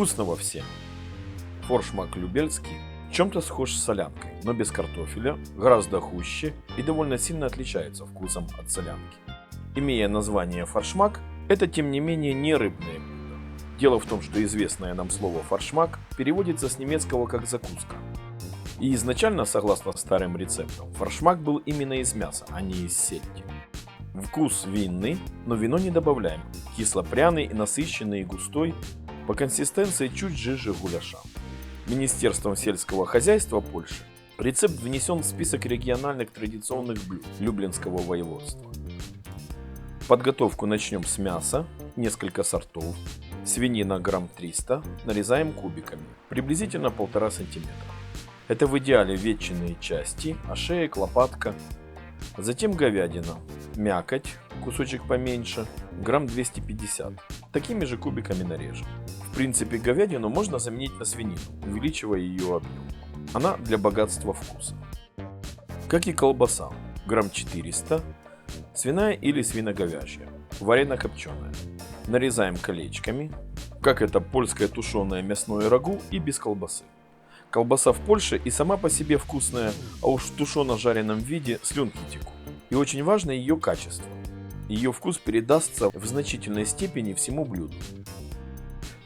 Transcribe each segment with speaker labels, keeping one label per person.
Speaker 1: Вкусного всем! Форшмак Любельский чем-то схож с солянкой, но без картофеля, гораздо хуже и довольно сильно отличается вкусом от солянки. Имея название форшмак, это тем не менее не рыбное блюдо. Дело в том, что известное нам слово форшмак переводится с немецкого как закуска. И изначально, согласно старым рецептам, форшмак был именно из мяса, а не из сельди. Вкус винный, но вино не добавляем. Кисло-пряный насыщенный и густой, по консистенции чуть жиже гуляша. Министерством сельского хозяйства Польши рецепт внесен в список региональных традиционных блюд Люблинского воеводства. Подготовку начнем с мяса, несколько сортов, свинина грамм 300, нарезаем кубиками, приблизительно 1,5 см. Это в идеале ветчинные части, а шея, лопатка. Затем говядина, мякоть, кусочек поменьше, грамм 250. Такими же кубиками нарежем. Принципе, говядину можно заменить на свинину, увеличивая ее объем. Она для богатства вкуса. Как и колбаса, грамм 400, свиная или свиноговяжья, варено-копченая. Нарезаем колечками, как это польское тушеное мясное рагу и без колбасы. Колбаса в Польше и сама по себе вкусная, а уж в тушено-жареном виде слюнки текут. И очень важно ее качество. Ее вкус передастся в значительной степени всему блюду.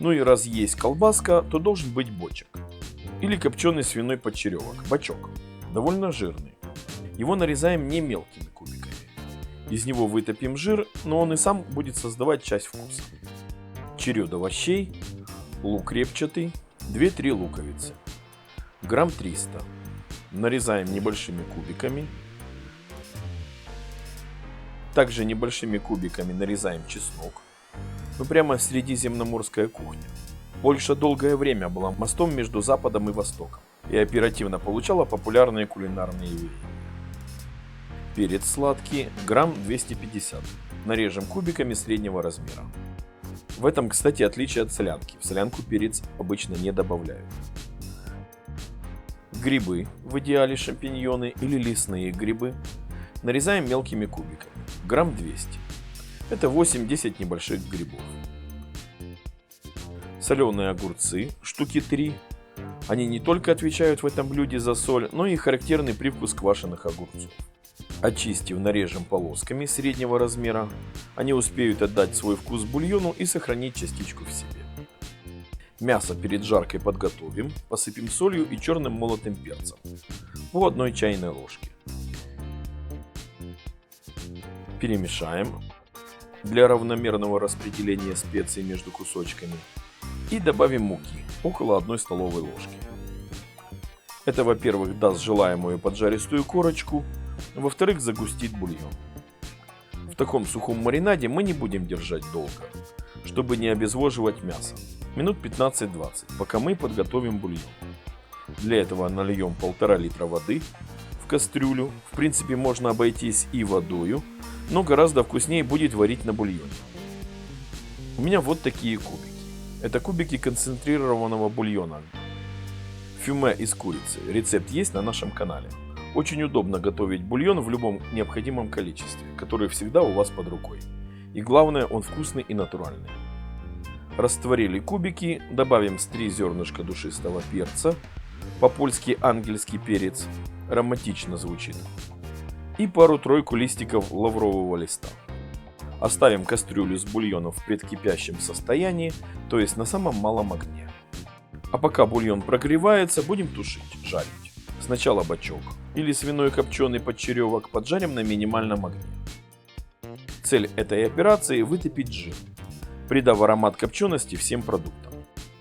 Speaker 1: Ну и раз есть колбаска, то должен быть бочек. Или копченый свиной подчеревок, бачок. Довольно жирный. Его нарезаем не мелкими кубиками. Из него вытопим жир, но он и сам будет создавать часть вкуса. Черед овощей, лук репчатый, 2-3 луковицы. Грамм 300. Нарезаем небольшими кубиками. Также небольшими кубиками нарезаем чеснок. Ну прямо средиземноморская кухня. Польша долгое время была мостом между Западом и Востоком и оперативно получала популярные кулинарные явления. Перец сладкий, грамм 250. Нарежем кубиками среднего размера. В этом, кстати, отличие от солянки. В солянку перец обычно не добавляют. Грибы, в идеале шампиньоны или лесные грибы, нарезаем мелкими кубиками, грамм 200. Это 8-10 небольших грибов. Соленые огурцы, штуки 3. Они не только отвечают в этом блюде за соль, но и характерный привкус квашеных огурцов. Очистив, нарежем полосками среднего размера. Они успеют отдать свой вкус бульону и сохранить частичку в себе. Мясо перед жаркой подготовим, посыпем солью и черным молотым перцем по одной чайной ложке. Перемешаем для равномерного распределения специй между кусочками и добавим муки, около 1 столовой ложки. Это, во-первых, даст желаемую поджаристую корочку, во-вторых, загустит бульон. В таком сухом маринаде мы не будем держать долго, чтобы не обезвоживать мясо. Минут 15-20, пока мы подготовим бульон. Для этого нальем 1,5 литра воды в кастрюлю. В принципе, можно обойтись и водою, но гораздо вкуснее будет варить на бульоне. У меня вот такие кубики. Это кубики концентрированного бульона. Фюме из курицы. Рецепт есть на нашем канале. Очень удобно готовить бульон в любом необходимом количестве, который всегда у вас под рукой. И главное, он вкусный и натуральный. Растворили кубики, добавим с 3 зернышка душистого перца, по-польски ангельский перец, романтично звучит, и пару-тройку листиков лаврового листа. Оставим кастрюлю с бульоном в предкипящем состоянии, то есть на самом малом огне. А пока бульон прогревается, будем тушить, жарить. Сначала бачок или свиной копченый подчеревок поджарим на минимальном огне. Цель этой операции вытопить жир, придав аромат копчености всем продуктам,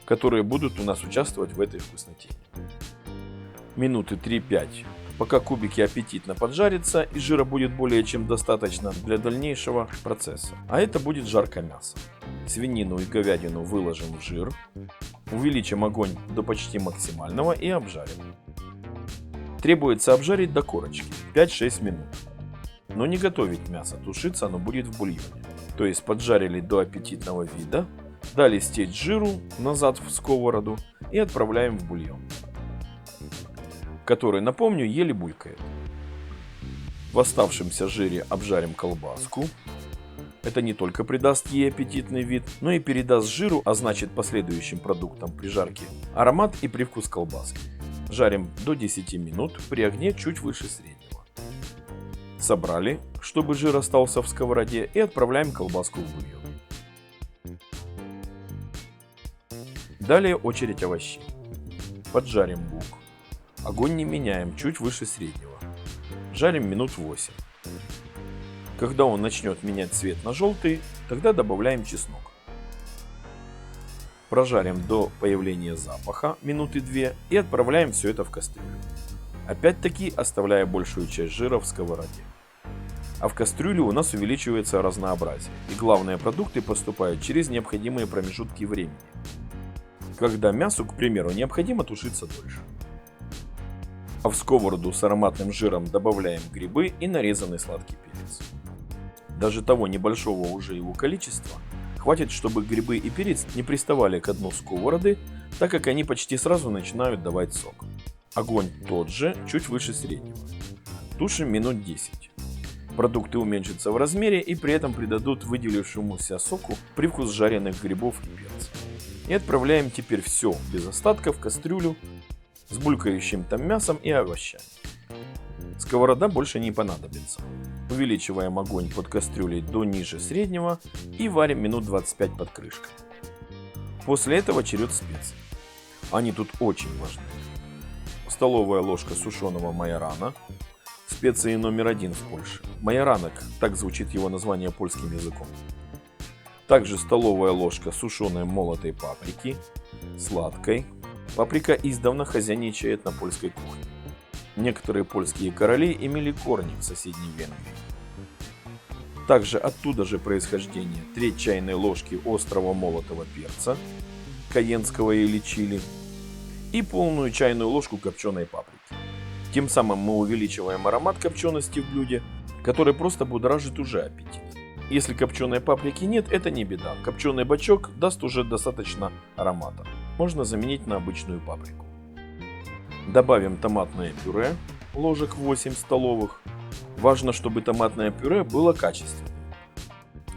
Speaker 1: которые будут у нас участвовать в этой вкусноте. Минуты 3-5 пока кубики аппетитно поджарятся и жира будет более чем достаточно для дальнейшего процесса. А это будет жаркое мясо. Свинину и говядину выложим в жир, увеличим огонь до почти максимального и обжарим. Требуется обжарить до корочки 5-6 минут. Но не готовить мясо, тушиться оно будет в бульоне. То есть поджарили до аппетитного вида, дали стечь жиру назад в сковороду и отправляем в бульон который, напомню, еле булькает. В оставшемся жире обжарим колбаску, Это не только придаст ей аппетитный вид, но и передаст жиру, а значит последующим продуктам при жарке, аромат и привкус колбаски. Жарим до 10 минут при огне чуть выше среднего. Собрали, чтобы жир остался в сковороде и отправляем колбаску в бульон. Далее очередь овощей. Поджарим лук. Огонь не меняем, чуть выше среднего. Жарим минут 8. Когда он начнет менять цвет на желтый, тогда добавляем чеснок. Прожарим до появления запаха минуты 2 и отправляем все это в кастрюлю. Опять-таки оставляя большую часть жира в сковороде. А в кастрюлю у нас увеличивается разнообразие, и главные продукты поступают через необходимые промежутки времени. Когда мясу, к примеру, необходимо тушиться дольше. А в сковороду с ароматным жиром добавляем грибы и нарезанный сладкий перец. Даже того небольшого уже его количества хватит, чтобы грибы и перец не приставали к дну сковороды, так как они почти сразу начинают давать сок. Огонь тот же, чуть выше среднего. Тушим минут 10. Продукты уменьшатся в размере и при этом придадут выделившемуся соку привкус жареных грибов и перца. И отправляем теперь все без остатка в кастрюлю с булькающим там мясом и овощами. Сковорода больше не понадобится. Увеличиваем огонь под кастрюлей до ниже среднего и варим минут 25 под крышкой. После этого черед специй. Они тут очень важны. Столовая ложка сушеного майорана. Специи номер один в Польше. Майоранок, так звучит его название польским языком. Также столовая ложка сушеной молотой паприки, сладкой. Паприка издавна хозяйничает на польской кухне. Некоторые польские короли имели корни в соседней Венгрии. Также оттуда же происхождение треть чайной ложки острого молотого перца, каенского или чили, и полную чайную ложку копченой паприки. Тем самым мы увеличиваем аромат копчености в блюде, который просто будоражит уже аппетит. Если копченой паприки нет, это не беда. Копченый бачок даст уже достаточно аромата. Можно заменить на обычную паприку. Добавим томатное пюре, ложек 8 столовых. Важно, чтобы томатное пюре было качественным.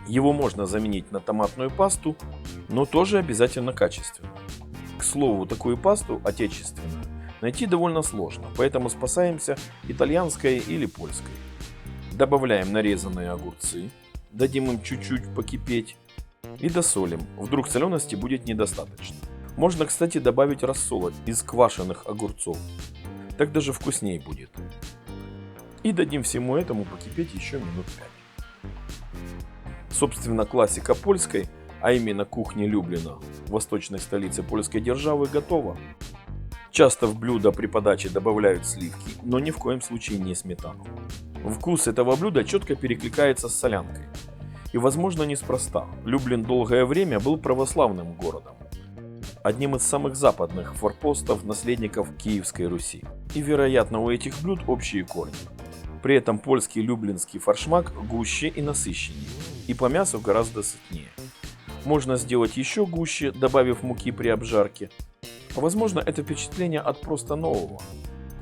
Speaker 1: Его можно заменить на томатную пасту, но тоже обязательно качественную. К слову, такую пасту, отечественную, найти довольно сложно, поэтому спасаемся итальянской или польской. Добавляем нарезанные огурцы, дадим им чуть-чуть покипеть и досолим, вдруг солености будет недостаточно. Можно, кстати, добавить рассола из квашеных огурцов. Так даже вкуснее будет. И дадим всему этому покипеть еще минут 5. Собственно, классика польской, а именно кухни Люблина, восточной столице польской державы, готова. Часто в блюдо при подаче добавляют сливки, но ни в коем случае не сметану. Вкус этого блюда четко перекликается с солянкой. И возможно неспроста. Люблин долгое время был православным городом одним из самых западных форпостов наследников Киевской Руси. И, вероятно, у этих блюд общие корни. При этом польский люблинский форшмак гуще и насыщеннее, и по мясу гораздо сытнее. Можно сделать еще гуще, добавив муки при обжарке. Возможно, это впечатление от просто нового.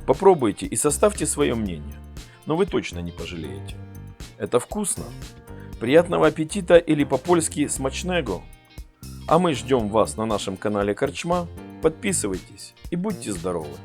Speaker 1: Попробуйте и составьте свое мнение, но вы точно не пожалеете. Это вкусно. Приятного аппетита или по-польски смачnego. А мы ждем вас на нашем канале Корчма. Подписывайтесь и будьте здоровы!